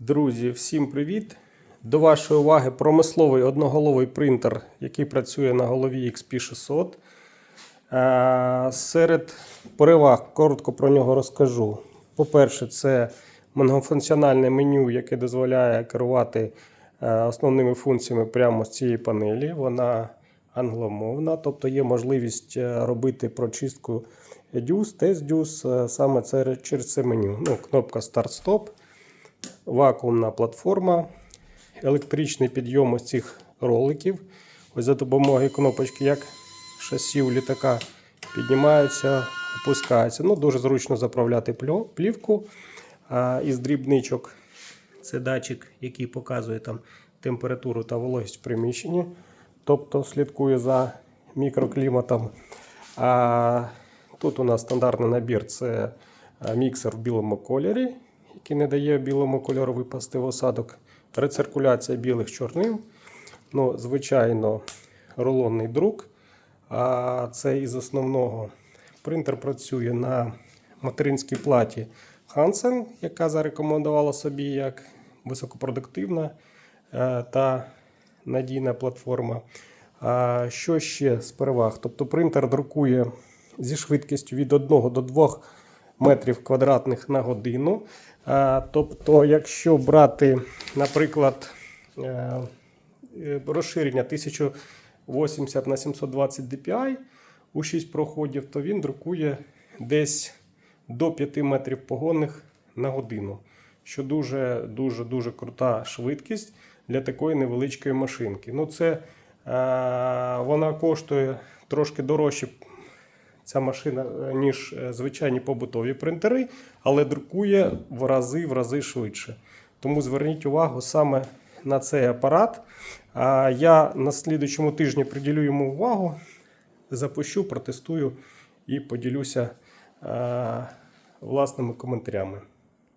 Друзі, всім привіт! До вашої уваги промисловий одноголовий принтер, який працює на голові XP600. Е, Серед переваг коротко про нього розкажу. По-перше, це многофункціональне меню, яке дозволяє керувати е, основними функціями прямо з цієї панелі. Вона англомовна, тобто є можливість е, робити прочистку дюз, тест дюз саме через це меню. Ну, кнопка Start-Stop вакуумна платформа, електричний підйом ось цих роликів. Ось за допомогою кнопочки, як шасі у літака, піднімаються, опускаються. Ну, дуже зручно заправляти плівку а, із дрібничок. Це датчик, який показує там температуру та вологість в приміщенні, тобто слідкує за мікрокліматом. А тут у нас стандартний набір це міксер в білому кольорі, який не дає білому кольору випасти в осадок. Рециркуляція білих чорним. Ну, звичайно, рулонний друк. А це із основного. Принтер працює на материнській платі Hansen, яка зарекомендувала собі як високопродуктивна е, та надійна платформа. Що ще з переваг? Тобто принтер друкує зі швидкістю від 1 до 2 метрів квадратних на годину. Тобто, якщо брати, наприклад, е, розширення 1080 на 720 dpi у 6 проходів, то він друкує десь до 5 метрів погонних на годину, що дуже дуже дуже крута швидкість для такої невеличкої машинки. Ну, це е, вона коштує трошки дорожче ця машина, е, ніж е, звичайні побутові принтери, але друкує в рази в рази швидше. Тому зверніть увагу саме на цей апарат. А Я на слідучому тижні приділю йому увагу, запущу, протестую і поділюся е, власними коментарями.